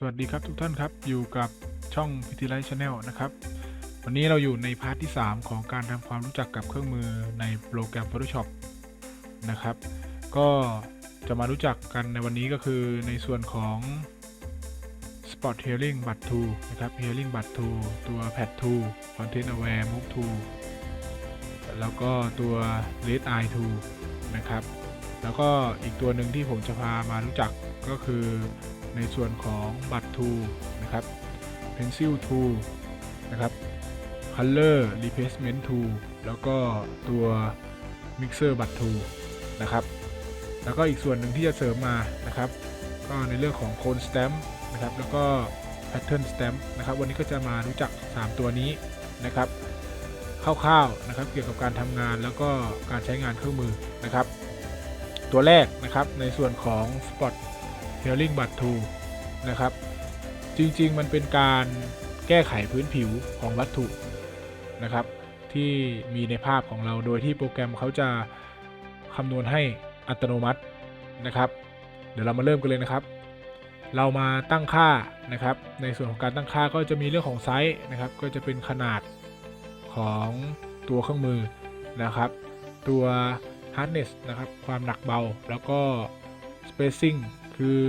สวัสดีครับทุกท่านครับอยู่กับช่องพิธีไลท์ชาแนลนะครับ วันนี้เราอยู่ในพาร์ทที่ 3 ของการทำความรู้จักกับเครื่องมือในโปรแกรม Photoshop นะครับ ก็จะมารู้จักกันในวันนี้ก็คือในส่วนของ Spot Healing b u t t o นะครับ Healing b u t t o ตัว Pad Tool Content Aware Move Tool แล้วก็ตัว Red Eye Tool นะครับ แล้วก็อีกตัวหนึ่งที่ผมจะพามารู้จักก็คือ ในส่วนของบัตร tool นะครับ pencil tool นะครับ color replacement tool แล้วก็ตัว mixer บัตร tool นะครับ แล้วก็อีกส่วนหนึ่งที่จะเสริมมานะครับ ก็ในเรื่องของ cone stamp นะครับ แล้วก็ pattern stamp นะครับ วันนี้ก็จะมารู้จัก 3 ตัวนี้นะครับคร่าวๆนะครับ เกี่ยวกับการทำงานแล้วก็การใช้งานเครื่องมือนะครับ ตัวแรกนะครับในส่วนของ Spot Healing But Tool นะครับ จริงๆ มันเป็นการแก้ไขพื้นผิวของวัตถุนะครับ ที่มีในภาพของเราโดยที่โปรแกรมเขาจะคำนวณให้อัตโนมัตินะครับ เดี๋ยวเรามาเริ่มกันเลยนะครับ เรามาตั้งค่านะครับ ในส่วนของการตั้งค่าก็จะมีเรื่องของไซส์นะครับ ก็จะเป็นขนาดของตัวเครื่องมือนะครับ ตัว hardness นะครับ ความหนักเบาแล้วก็ spacing คือ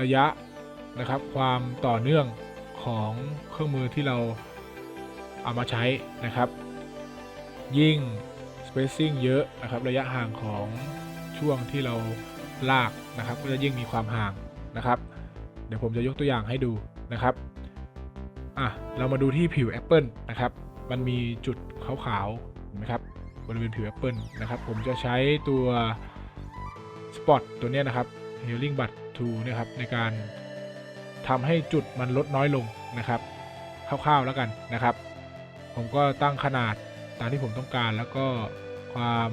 ระยะนะครับ ความต่อเนื่องของเครื่องมือที่เราเอามาใช้นะครับ ยิ่ง spacing เยอะนะครับ ระยะห่างของช่วงที่เราลากนะครับ ก็จะยิ่งมีความห่างนะครับ เดี๋ยวผมจะยกตัวอย่างให้ดูนะครับอะเรามาดูที่ผิวแอปเปิลนะครับ มันมีจุดขาวๆเห็นไหมครับบริเวณผิวแอปเปิลนะครับ ผมจะใช้ตัว Spot ตัวเนี้ยนะครับ Healing Bud Tool เนะครับในการทำให้จุดมันลดน้อยลงนะครับคร่าวๆแล้วกันนะครับ ผมก็ตั้งขนาดตามที่ผมต้องการแล้วก็ความ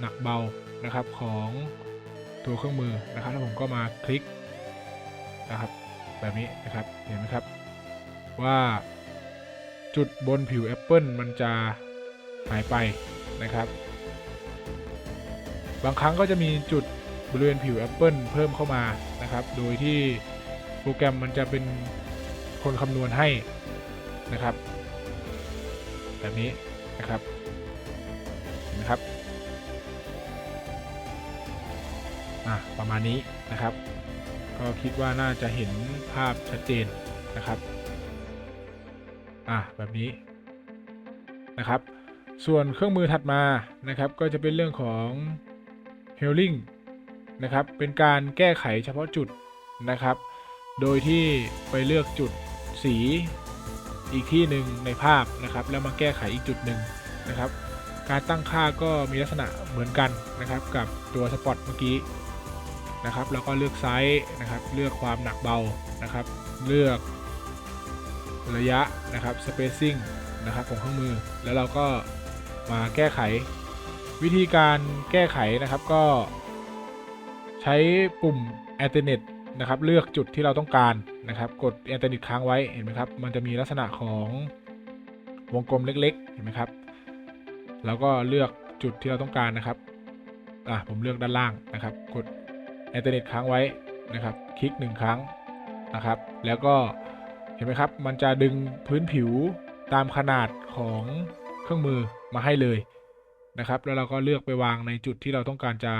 หนักเบานะครับของตัวเครื่องมือนะครับแล้วผมก็มาคลิกนะครับ แบบนี้นะครับเห็นไหมครับ ว่าจุดบนผิวแอปเปิลมันจะหายไปนะครับ บางครั้งก็จะมีจุด บริเวณผิวแอปเปิลเพิ่มเข้ามานะครับ โดยที่โปรแกรมมันจะเป็นคนคำนวณให้นะครับ แบบนี้นะครับเห็นไหมครับอะประมาณนี้นะครับ ก็คิดว่าน่าจะเห็นภาพชัดเจนนะครับอะแบบนี้นะครับ ส่วนเครื่องมือถัดมานะครับ ก็จะเป็นเรื่องของ Healing นะครับ เป็นการแก้ไขเฉพาะจุดนะครับ โดยที่ไปเลือกจุดสีอีกที่หนึ่งในภาพนะครับ แล้วมาแก้ไขอีกจุดหนึ่งนะครับ การตั้งค่าก็มีลักษณะเหมือนกันนะครับ กับตัวสปอตเมื่อกี้นะครับ แล้วก็เลือกไซส์นะครับ เลือกความหนักเบานะครับ เลือกระยะนะครับ spacing นะครับของเครื่องมือ แล้วเราก็มาแก้ไข วิธีการแก้ไขนะครับก็ ใช้ปุ่ม alternate นะครับ เลือกจุดที่เราต้องการนะครับ กด alternate ค้างไว้เห็นไหมครับ มันจะมีลักษณะของวงกลมเล็กๆ เห็นไหมครับ แล้วก็เลือกจุดที่เราต้องการนะครับ อะผมเลือกด้านล่างนะครับ กด alternate ค้างไว้นะครับ คลิกหนึ่งครั้งนะครับ แล้วก็เห็นไหมครับ มันจะดึงพื้นผิวตามขนาดของเครื่องมือมาให้เลยนะครับ แล้วเราก็เลือกไปวางในจุดที่เราต้องการจะ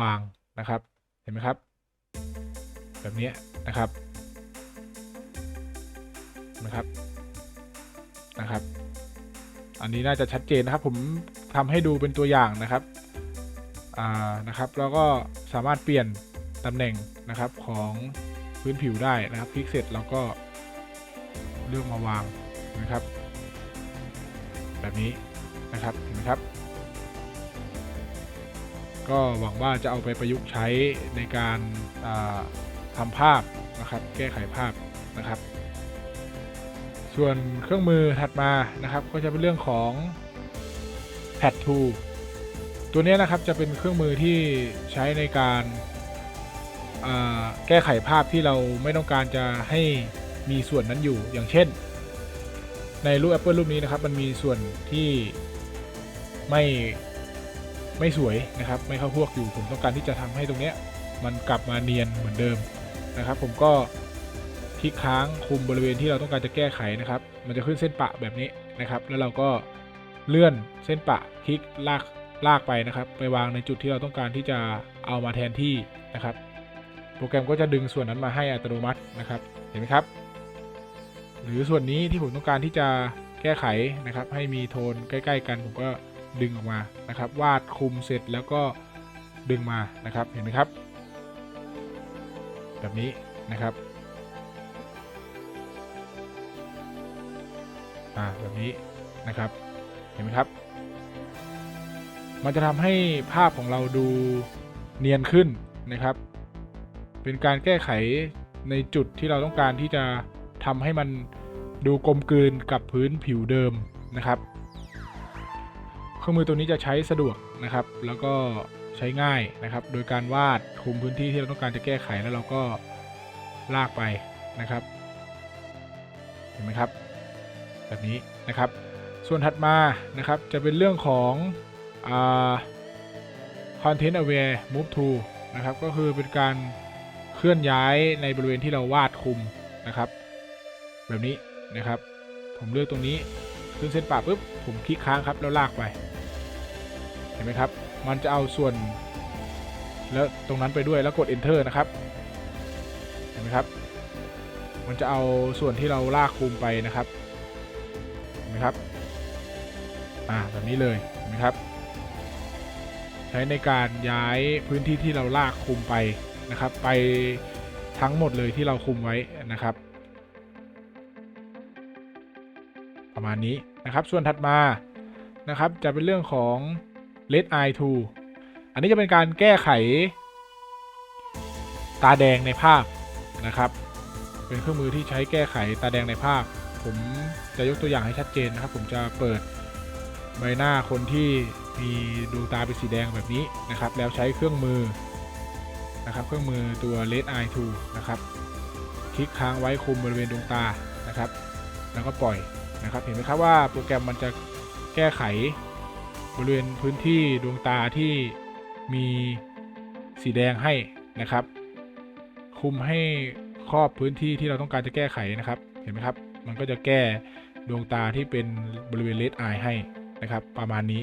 วาง นะครับ เห็นไหมครับ แบบนี้นะครับนะครับ นะครับ อันนี้น่าจะชัดเจนนะครับ ผมทำให้ดูเป็นตัวอย่างนะครับ อ่า นะครับ แล้วก็สามารถเปลี่ยนตำแหน่งนะครับของพื้นผิวได้นะครับ คลิกเสร็จเราก็เลือกมาวางนะครับ แบบนี้นะครับ เห็นไหมครับ ก็หวังว่าจะเอาไปประยุกต์ใช้ในการาทำภาพนะครับ แก้ไขภาพนะครับ ส่วนเครื่องมือถัดมานะครับ ก็จะเป็นเรื่องของ Pad Tool ตัวนี้นะครับจะเป็นเครื่องมือที่ใช้ในการาแก้ไขภาพที่เราไม่ต้องการจะให้มีส่วนนั้นอยู่อย่างเช่น ในรูป Apple รูปนี้นะครับ มันมีส่วนที่ไม่ ไม่สวยนะครับ ไม่เข้าพวกอยู่ผมต้องการที่จะทำให้ตรงเนี้ยมันกลับมาเนียนเหมือนเดิมนะครับ ผมก็ลิกค้างคุมบริเวณที่เราต้องการจะแก้ไขนะครับ มันจะขึ้นเส้นปะแบบนี้นะครับ แล้วเราก็เลื่อนเส้นปะคลิกลากลากไปนะครับ ไปวางในจุดที่เราต้องการที่จะเอามาแทนที่นะครับ โปรแกรมก็จะดึงส่วนนั้นมาให้อัตโนมัตินะครับ เห็นไหมครับ หรือส่วนนี้ที่ผมต้องการที่จะแก้ไขนะครับ ให้มีโทนใกล้ ๆ กันผมก็ ดึงออกมานะครับ วาดคุมเสร็จแล้วก็ดึงมานะครับเห็นไหมครับ แบบนี้นะครับอ่าแบบนี้นะครับเห็นไหมครับ มันจะทำให้ภาพของเราดูเนียนขึ้นนะครับ เป็นการแก้ไขในจุดที่เราต้องการที่จะทำให้มันดูกลมกลืนกับพื้นผิวเดิมนะครับ รื่องมือตัวนี้จะใช้สะดวกนะครับ แล้วก็ใช้ง่ายนะครับ โดยการวาดคุมพื้นที่ที่เราต้องการจะแก้ไขแล้วเราก็ลากไปนะครับ เห็นไหมครับ แบบนี้นะครับ ส่วนถัดมานะครับจะเป็นเรื่องของอ content aware move to นะครับ ก็คือเป็นการเคลื่อนย้ายในบริเวณที่เราวาดคุมนะครับ แบบนี้นะครับ ผมเลือกตรงนี้ขึ้นเส้นปะปุ๊บผมคลิกค้างครับแล้วลากไป เห็นไหมครับ มันจะเอาส่วน แล้วตรงนั้นไปด้วยแล้วกด enter นะครับ เห็นไหมครับ มันจะเอาส่วนที่เราลากคุมไปนะครับเห็นไหมครับ อ่าแบบนี้เลยเห็นไหมครับ ใช้ในการย้ายพื้นที่ที่เราลากคุมไปนะครับ ไปทั้งหมดเลยที่เราคุมไว้นะครับ ประมาณนี้นะครับ ส่วนถัดมานะครับ จะเป็นเรื่องของ Red Eye Tool อันนี้จะเป็นการแก้ไข ตาแดงในภาพนะครับ เป็นเครื่องมือที่ใช้แก้ไขตาแดงในภาพ ผมจะยกตัวอย่างให้ชัดเจนนะครับ ผมจะเปิดใบหน้าคนที่มีดวงตาเป็นสีแดงแบบนี้นะครับ แล้วใช้เครื่องมือนะครับ เครื่องมือตัว Red Eye Tool นะครับ คลิกค้างไว้คุมบริเวณดวงตานะครับ แล้วก็ปล่อยนะครับ เห็นไหมครับว่าโปรแกรมมันจะแก้ไข บริเวณพื้นที่ดวงตาที่มีสีแดงให้นะครับ คุมให้ครอบพื้นที่ที่เราต้องการจะแก้ไขนะครับ เห็นไหมครับ มันก็จะแก้ดวงตาที่เป็นบริเวณเลดไอให้นะครับ ประมาณนี้